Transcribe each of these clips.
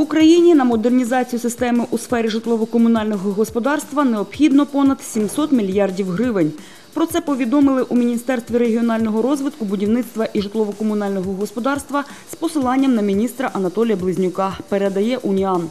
Україні на модернізацію системи у сфері житлово-комунального господарства необхідно понад 700 мільярдів гривень. Про це повідомили у Міністерстві регіонального розвитку, будівництва і житлово-комунального господарства з посиланням на міністра Анатолія Близнюка, передає Уніан.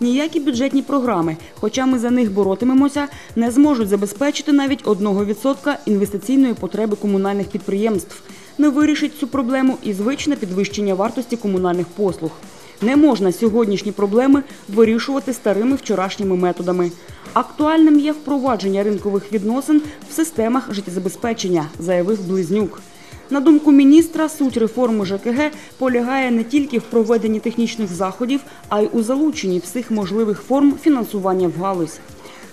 Ніякі бюджетні програми, хоча ми за них боротимемося, не зможуть забезпечити навіть 1% інвестиційної потреби комунальних підприємств. Не вирішить цю проблему і звичне підвищення вартості комунальних послуг. Не можна сьогоднішні проблеми вирішувати старими вчорашніми методами. Актуальним є впровадження ринкових відносин в системах життєзабезпечення, заявив Близнюк. На думку міністра, суть реформи ЖКГ полягає не тільки в проведенні технічних заходів, а й у залученні всіх можливих форм фінансування в галузь.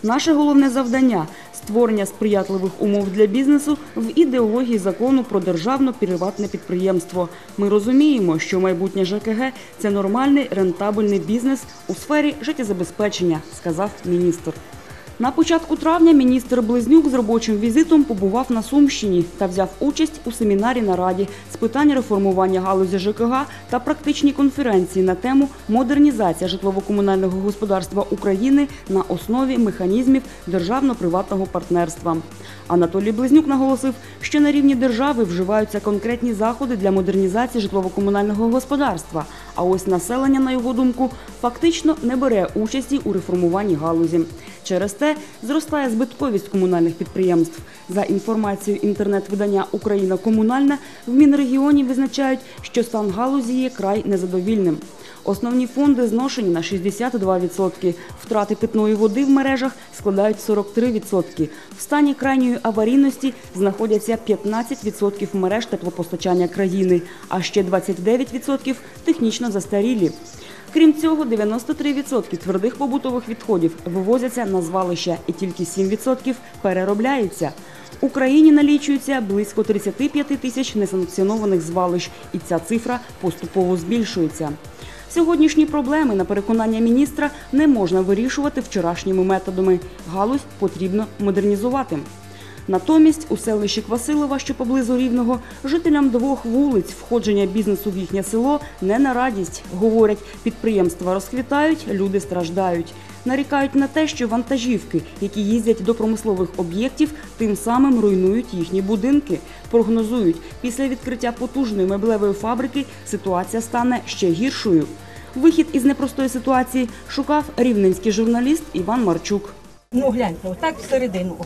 Наше головне завдання створення сприятливих умов для бізнесу в ідеології закону про державно-приватне підприємство. Ми розуміємо, що майбутнє ЖКГ це нормальний рентабельний бізнес у сфері життєзабезпечення, сказав міністр. На початку травня міністр Близнюк з робочим візитом побував на Сумщині та взяв участь у семінарі на раді з питань реформування галузі ЖКГ та практичній конференції на тему модернізація житлово-комунального господарства України на основі механізмів державно-приватного партнерства. Анатолій Близнюк наголосив, що на рівні держави вживаються конкретні заходи для модернізації житлово-комунального господарства. А ось населення, на його думку, фактично не бере участі у реформуванні галузі. Через те зростає збитковість комунальних підприємств. За інформацією інтернет-видання Україна Комунальна в Мінрегіоні визначають, що стан галузі є край незадовільним. Основні фонди зношені на 62%. Втрати питної води в мережах складають 43%. В стані крайньої аварійності знаходяться 15% мереж теплопостачання країни, а ще 29% технічно застарілі. Крім цього, 93% твердих побутових відходів вивозяться на звалища і тільки 7% переробляються. Україні налічується близько 35 тисяч несанкціонованих звалищ, і ця цифра поступово збільшується. Сьогоднішні проблеми, на переконання міністра, не можна вирішувати вчорашніми методами. Галузь потрібно модернізувати. Натомість у селищі Квасилова, що поблизу Рівного, жителям двох вулиць входження бізнесу в їхнє село не на радість. Говорять, підприємства розквітають, люди страждають. Нарікають на те, що вантажівки, які їздять до промислових об'єктів, тим самим руйнують їхні будинки. Прогнозують, після відкриття потужної меблевої фабрики ситуація стане ще гіршою. Вихід із непростої ситуації шукав рівненський журналіст Іван Марчук. Ну гляньте, отак всередину.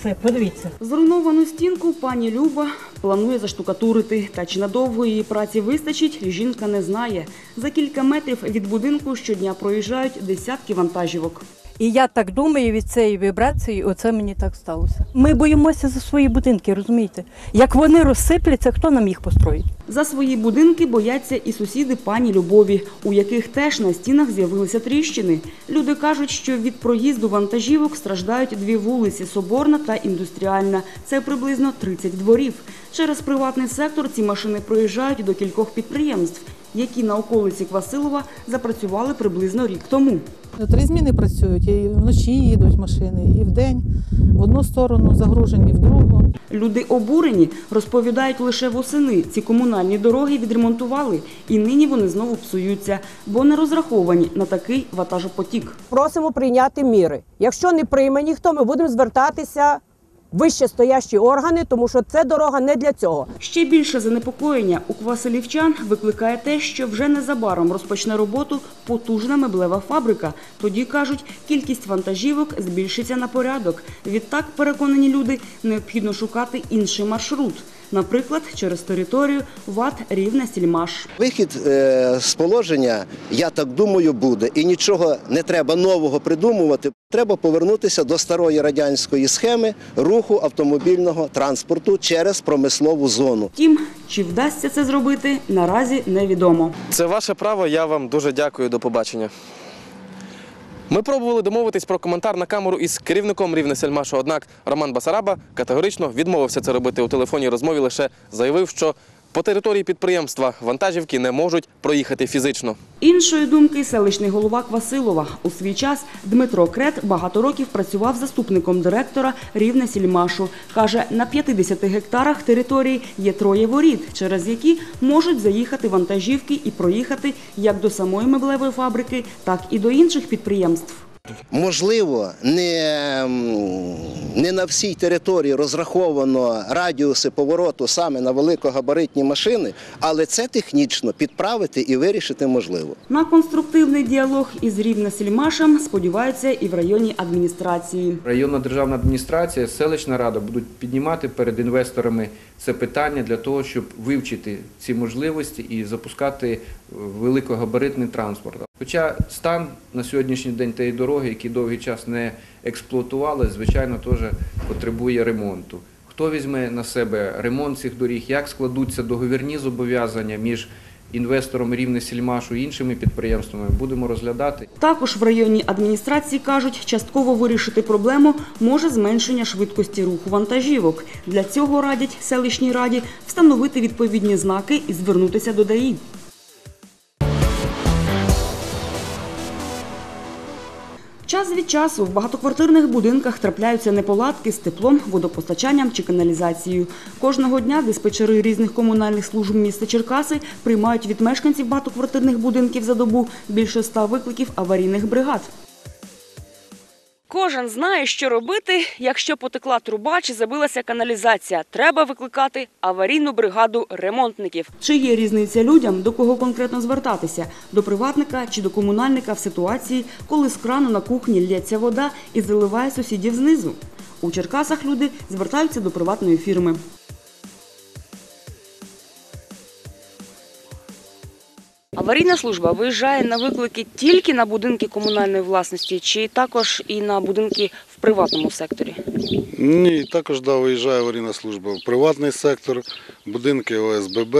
Все, подивіться. Зруйновану стінку пані Люба планує заштукатурити. Та чи надовго її праці вистачить, жінка не знає. За кілька метрів від будинку щодня проїжджають десятки вантажівок. І я так думаю, від цієї вібрації оце мені так сталося. Ми боїмося за свої будинки, розумієте? Як вони розсипляться, хто нам їх построїть? За свої будинки бояться і сусіди пані Любові, у яких теж на стінах з'явилися тріщини. Люди кажуть, що від проїзду вантажівок страждають дві вулиці Соборна та Індустріальна. Це приблизно 30 дворів. Через приватний сектор ці машини проїжджають до кількох підприємств, які на околиці Квасилова запрацювали приблизно рік тому. Три зміни працюють, і вночі їдуть машини, і вдень в одну сторону загружені, в другу. Люди обурені, розповідають лише восени. Ці комунальні дороги відремонтували, і нині вони знову псуються, бо не розраховані на такий вантажопотік. Просимо прийняти міри. Якщо не прийме ніхто, ми будемо звертатися в вище стоящі органи, тому що це дорога не для цього. Ще більше занепокоєння у квасилівчан викликає те, що вже незабаром розпочне роботу потужна меблева фабрика. Тоді кажуть, кількість вантажівок збільшиться на порядок. Відтак, переконані люди, необхідно шукати інший маршрут. Наприклад, через територію ВАТ Рівне Сільмаш. Вихід е, з положення, я так думаю, буде. І нічого не треба нового придумувати. Треба повернутися до старої радянської схеми руху автомобільного транспорту через промислову зону. Втім, чи вдасться це зробити, наразі невідомо. Це ваше право. Я вам дуже дякую. До побачення. Ми пробували домовитись про коментар на камеру із керівником рівне Сельмашу. Однак Роман Басараба категорично відмовився це робити у телефонній розмові. Лише заявив, що По території підприємства вантажівки не можуть проїхати фізично. Іншої думки селищний голова Квасилова. У свій час Дмитро Крет багато років працював заступником директора Рівне Сільмашу. Каже, на 50 гектарах території є троє воріт, через які можуть заїхати вантажівки і проїхати як до самої меблевої фабрики, так і до інших підприємств. Можливо, не, не на всій території розраховано радіуси повороту саме на великогабаритні машини, але це технічно підправити і вирішити можливо. На конструктивний діалог із Рівне Сільмашем сподіваються і в районній адміністрації. Районна державна адміністрація, селищна рада будуть піднімати перед інвесторами це питання для того, щоб вивчити ці можливості і запускати е, великогабаритний транспорт. Хоча стан на сьогоднішній день тієї дороги, які довгий час не експлуатували, звичайно, теж потребує ремонту. Хто візьме на себе ремонт цих доріг, як складуться договірні зобов'язання між інвестором рівне Сільмашу і іншими підприємствами, будемо розглядати. Також в районній адміністрації кажуть, частково вирішити проблему може зменшення швидкості руху вантажівок. Для цього радять селищній раді встановити відповідні знаки і звернутися до ДАІ. Час від часу в багатоквартирних будинках трапляються неполадки з теплом, водопостачанням чи каналізацією. Кожного дня диспетчери різних комунальних служб міста Черкаси приймають від мешканців багатоквартирних будинків за добу більше ста викликів аварійних бригад. Кожен знає, що робити, якщо потекла труба чи забилася каналізація. Треба викликати аварійну бригаду ремонтників. Чи є різниця людям, до кого конкретно звертатися? До приватника чи до комунальника в ситуації, коли з крану на кухні лється вода і заливає сусідів знизу? У Черкасах люди звертаються до приватної фірми. Аварійна служба виїжджає на виклики тільки на будинки комунальної власності, чи також і на будинки в приватному секторі? Ні, також да, виїжджає аварійна служба в приватний сектор, будинки ОСББ,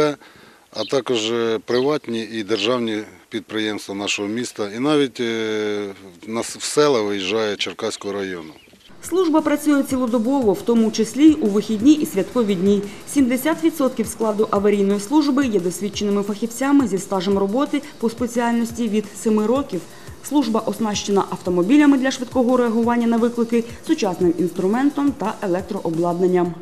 а також е, приватні і державні підприємства нашого міста. І навіть е, в села виїжджає Черкаського району. Служба працює цілодобово, в тому числі у вихідні і святкові дні. 70% складу аварійної служби є досвідченими фахівцями зі стажем роботи по спеціальності від 7 років. Служба оснащена автомобілями для швидкого реагування на виклики, сучасним інструментом та електрообладнанням.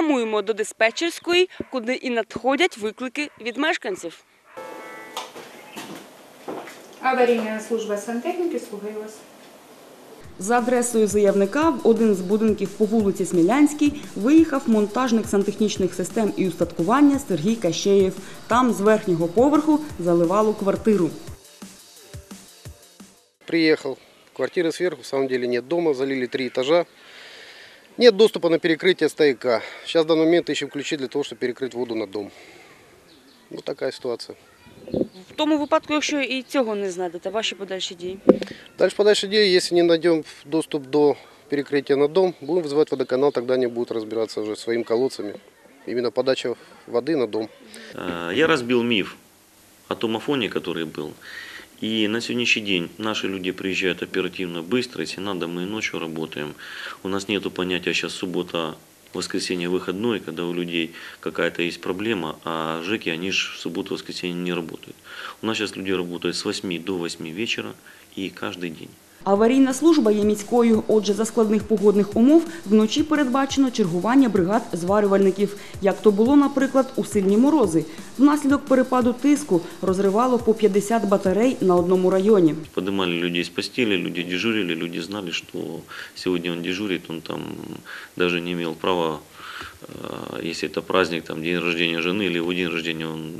Прямуємо до диспетчерської, куди і надходять виклики від мешканців. Аварійна служба сантехніки слухаю вас. За адресою заявника в один з будинків по вулиці Смілянській виїхав монтажник сантехнічних систем і устаткування Сергій Кащеєв. Там з верхнього поверху заливало квартиру. Приехал. Квартиры сверху, в самом деле нет дома, залили три этажа. Нет доступа на перекрытие стояка. Сейчас в данный момент ищем ключи для того, чтобы перекрыть воду на дом. Вот такая ситуация. В тому випадку, якщо і цього не знайдете, ваші подальші дії. Дальше подальше идея, если не найдем доступ до перекрытия на дом, будем вызывать водоканал, тогда они будут разбираться уже своими колодцами. Именно подача воды на дом. Э, Я разбил миф о том афоне, который был. И на сегодняшний день наши люди приезжают оперативно, быстро. Если надо, мы и ночью работаем. У нас нет понятия сейчас суббота, воскресенье выходной, когда у людей какая-то есть проблема, а ЖЭКи, они же в субботу, воскресенье не работают. У нас сейчас люди работают с 8 до 8 вечера и каждый день. Аварійна служба є міською, отже, за складних погодних умов вночі передбачено чергування бригад зварювальників, як то було, наприклад, у сильні морози. Внаслідок перепаду тиску розривало по 50 батарей на одному районі. Поднимали людей с постели, люди дежурили, люди знали, что сегодня он дежурит, он там даже не имел права если это праздник, там, день рождения жены или его день рождения, он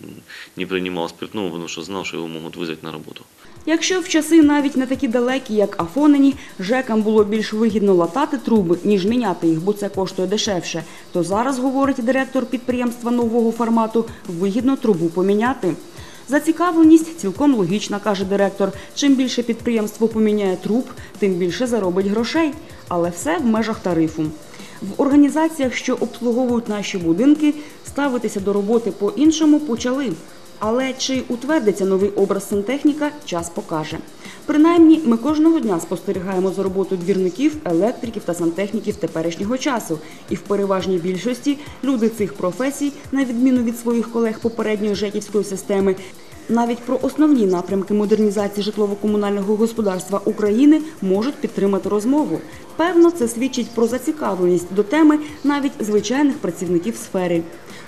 не принимал спиртного, потому что знал, что его могут вызвать на работу. Якщо в часи навіть не такі далекі, як Афонині, ЖЕКам було більш вигідно латати труби, ніж міняти їх, бо це коштує дешевше, то зараз, говорить директор підприємства нового формату, вигідно трубу поміняти. Зацікавленість цілком логічна, каже директор. Чим більше підприємство поміняє труб, тим більше заробить грошей. Але все в межах тарифу. В організаціях, що обслуговують наші будинки, ставитися до роботи по-іншому почали. Але чи утвердиться новий образ сантехніка, час покаже. Принаймні, ми кожного дня спостерігаємо за роботою двірників, електриків та сантехніків теперішнього часу. І в переважній більшості люди цих професій, на відміну від своїх колег попередньої жеківської системи, навіть про основні напрямки модернізації житлово-комунального господарства України можуть підтримати розмову. Певно, це свідчить про зацікавленість до теми навіть звичайних працівників сфери.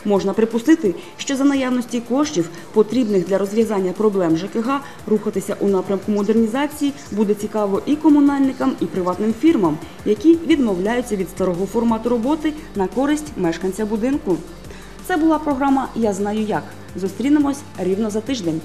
Можна припустити, що за наявності коштів, потрібних для розв'язання проблем ЖКГ, рухатися у напрямку модернізації буде цікаво і комунальникам, і приватним фірмам, які відмовляються від старого формату роботи на користь мешканця будинку. Це була програма Я знаю як. Зустрінемось рівно за тиждень.